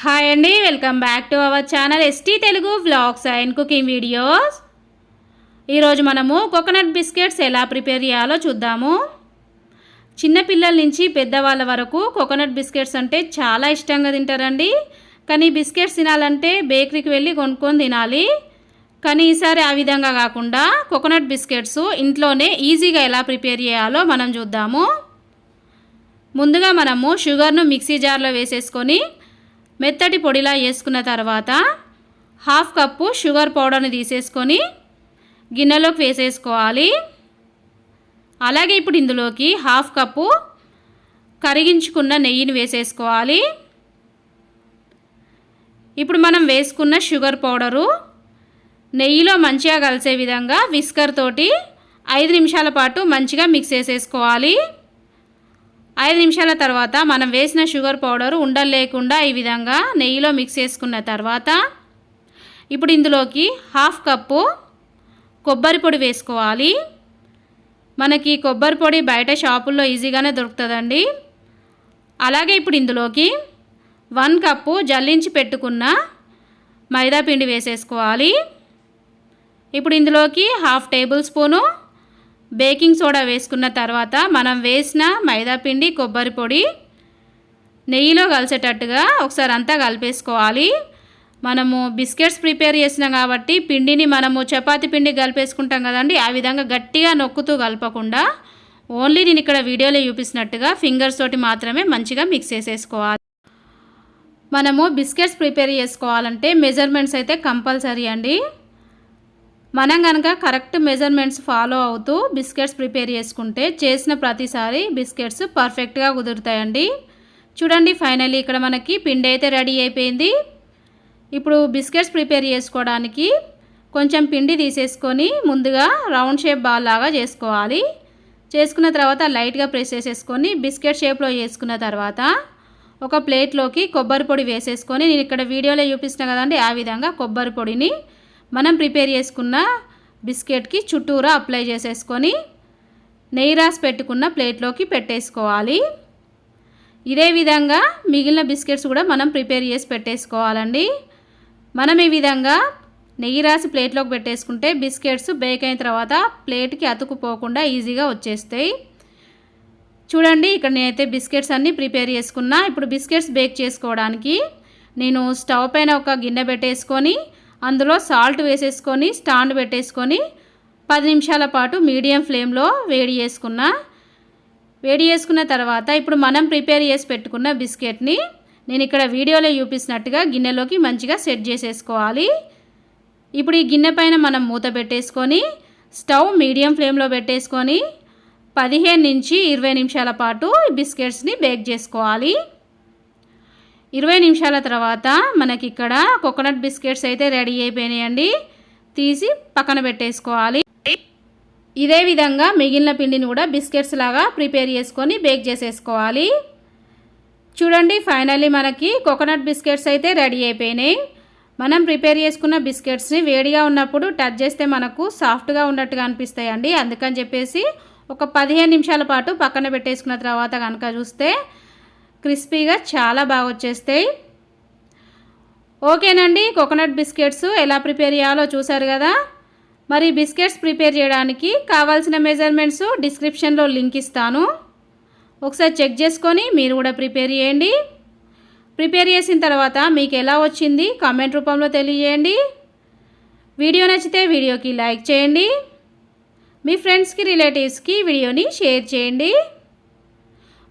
Hi అండి welcome back to our channel ST Telugu vlogs and cooking videos. ఈరోజు మనము coconut biscuits ఎలా prepare చేయాలో చూద్దాము. చిన్నపిల్లల నుంచి పెద్దవాళ్ళ వరకు కోకోనట్ బిస్కెట్స్ అంటే చాలా ఇష్టంగా తింటారండి. కానీ బిస్కెట్స్ తినాలంటే బేకరీకి వెళ్ళి కొనుక్కొని తినాలి. కానీ ఈసారి ఆ విధంగా కాకుండా కోకోనట్ బిస్కెట్స్ ఇంట్లోనే ఈజీగా ఎలా ప్రిపేర్ చేయాలో మనం చూద్దాము. ముందుగా మనము షుగర్ను మిక్సీ జార్లో వేసేసుకొని మెత్తటి పొడిలా వేసుకున్న తర్వాత హాఫ్ కప్పు షుగర్ పౌడర్ని తీసేసుకొని గిన్నెలోకి వేసేసుకోవాలి. అలాగే ఇప్పుడు ఇందులోకి హాఫ్ కప్పు కరిగించుకున్న నెయ్యిని వేసేసుకోవాలి. ఇప్పుడు మనం వేసుకున్న షుగర్ పౌడరు నెయ్యిలో మంచిగా కలిసే విధంగా విస్కర్ తోటి ఐదు నిమిషాల పాటు మంచిగా మిక్స్ చేసేసుకోవాలి. ఐదు నిమిషాల తర్వాత మనం వేసిన షుగర్ పౌడర్ ఉండలు లేకుండా ఈ విధంగా నెయ్యిలో మిక్స్ చేసుకున్న తర్వాత ఇప్పుడు ఇందులోకి హాఫ్ కప్పు కొబ్బరి పొడి వేసుకోవాలి. మనకి కొబ్బరి పొడి బయట షాపుల్లో ఈజీగానే దొరుకుతుందండి. అలాగే ఇప్పుడు ఇందులోకి వన్ కప్పు జల్లించి పెట్టుకున్న మైదా పిండి వేసేసుకోవాలి. ఇప్పుడు ఇందులోకి half tablespoon baking soda వేసుకున్న తర్వాత మనం వేసిన మైదాపిండి కొబ్బరి పొడి నెయ్యిలో కలిసేటట్టుగా ఒకసారి అంతా కలిపేసుకోవాలి. మనము బిస్కెట్స్ ప్రిపేర్ చేసినాం కాబట్టి పిండిని మనము చపాతి పిండి కలిపేసుకుంటాం కదండి ఆ విధంగా గట్టిగా నొక్కుతూ కలపకుండా ఓన్లీ నేను ఇక్కడ వీడియోలో చూపిస్తున్నట్టుగా ఫింగర్స్ తోటి మాత్రమే మంచిగా మిక్స్ చేసేసుకోవాలి. మనము బిస్కెట్స్ ప్రిపేర్ చేసుకోవాలంటే మెజర్మెంట్స్ అయితే కంపల్సరీ అండి. మనం కనుక కరెక్ట్ మెజర్మెంట్స్ ఫాలో అవుతూ బిస్కెట్స్ ప్రిపేర్ చేసుకుంటే చేసిన ప్రతిసారి బిస్కెట్స్ పర్ఫెక్ట్గా కుదురుతాయండి. చూడండి ఫైనల్లీ ఇక్కడ మనకి పిండి అయితే రెడీ అయిపోయింది. ఇప్పుడు బిస్కెట్స్ ప్రిపేర్ చేసుకోవడానికి కొంచెం పిండి తీసేసుకొని ముందుగా రౌండ్ షేప్ బాల్ లాగా చేసుకోవాలి. చేసుకున్న తర్వాత లైట్గా ప్రెస్ చేసేసుకొని బిస్కెట్ షేప్లో చేసుకున్న తర్వాత ఒక ప్లేట్లోకి కొబ్బరి పొడి వేసేసుకొని నేను ఇక్కడ వీడియోలో చూపిస్తున్నా కదండి ఆ విధంగా కొబ్బరి పొడిని మనం ప్రిపేర్ చేసుకున్న బిస్కెట్కి చుట్టూరా అప్లై చేసేసుకొని నెయ్యి రాసి పెట్టుకున్న ప్లేట్లోకి పెట్టేసుకోవాలి. ఇదే విధంగా మిగిలిన బిస్కెట్స్ కూడా మనం ప్రిపేర్ చేసి పెట్టేసుకోవాలండి. మనం ఈ విధంగా నెయ్యి రాసి ప్లేట్లోకి పెట్టేసుకుంటే బిస్కెట్స్ బేక్ అయిన తర్వాత ప్లేట్కి అతుకుపోకుండా ఈజీగా వచ్చేస్తాయి. చూడండి ఇక్కడ నేనైతే బిస్కెట్స్ అన్నీ ప్రిపేర్ చేసుకున్నా. ఇప్పుడు బిస్కెట్స్ బేక్ చేసుకోవడానికి నేను స్టవ్ పైన ఒక గిన్నె పెట్టేసుకొని అందులో సాల్ట్ వేసేసుకొని స్టాండ్ పెట్టేసుకొని పది నిమిషాల పాటు మీడియం ఫ్లేమ్లో వేడి చేసుకున్న వేడి చేసుకున్న తర్వాత ఇప్పుడు మనం ప్రిపేర్ చేసి పెట్టుకున్న బిస్కెట్ని నేను ఇక్కడ వీడియోలో చూపిస్తున్నట్టుగా గిన్నెలోకి మంచిగా సెట్ చేసేసుకోవాలి. ఇప్పుడు ఈ గిన్నె పైన మనం మూత పెట్టేసుకొని స్టవ్ మీడియం ఫ్లేమ్లో పెట్టేసుకొని పదిహేను నుంచి ఇరవై నిమిషాల పాటు బిస్కెట్స్ని బేక్ చేసుకోవాలి. ఇరవై నిమిషాల తర్వాత మనకి ఇక్కడ కోకోనట్ బిస్కెట్స్ అయితే రెడీ అయిపోయినాయండి. తీసి పక్కన పెట్టేసుకోవాలి. ఇదే విధంగా మిగిలిన పిండిని కూడా బిస్కెట్స్ లాగా ప్రిపేర్ చేసుకొని బేక్ చేసేసుకోవాలి. చూడండి ఫైనల్లీ మనకి కోకోనట్ బిస్కెట్స్ అయితే రెడీ అయిపోయినాయి. మనం ప్రిపేర్ చేసుకున్న బిస్కెట్స్ని వేడిగా ఉన్నప్పుడు టచ్ చేస్తే మనకు సాఫ్ట్గా ఉన్నట్టుగా అనిపిస్తాయండి. అందుకని చెప్పేసి ఒక పదిహేను నిమిషాల పాటు పక్కన పెట్టేసుకున్న తర్వాత కనుక చూస్తే క్రిస్పీగా చాలా బాగా వచ్చేస్తాయి. ఓకేనండి కోకోనట్ బిస్కెట్స్ ఎలా ప్రిపేర్ చేయాలో చూసారు కదా. మరి బిస్కెట్స్ ప్రిపేర్ చేయడానికి కావాల్సిన మెజర్మెంట్స్ డిస్క్రిప్షన్లో లింక్ ఇస్తాను. ఒకసారి చెక్ చేసుకొని మీరు కూడా ప్రిపేర్ చేయండి. ప్రిపేర్ చేసిన తర్వాత మీకు ఎలా వచ్చింది కామెంట్ రూపంలో తెలియజేయండి. వీడియో నచ్చితే వీడియోకి లైక్ చేయండి. మీ ఫ్రెండ్స్కి రిలేటివ్స్కి వీడియోని షేర్ చేయండి.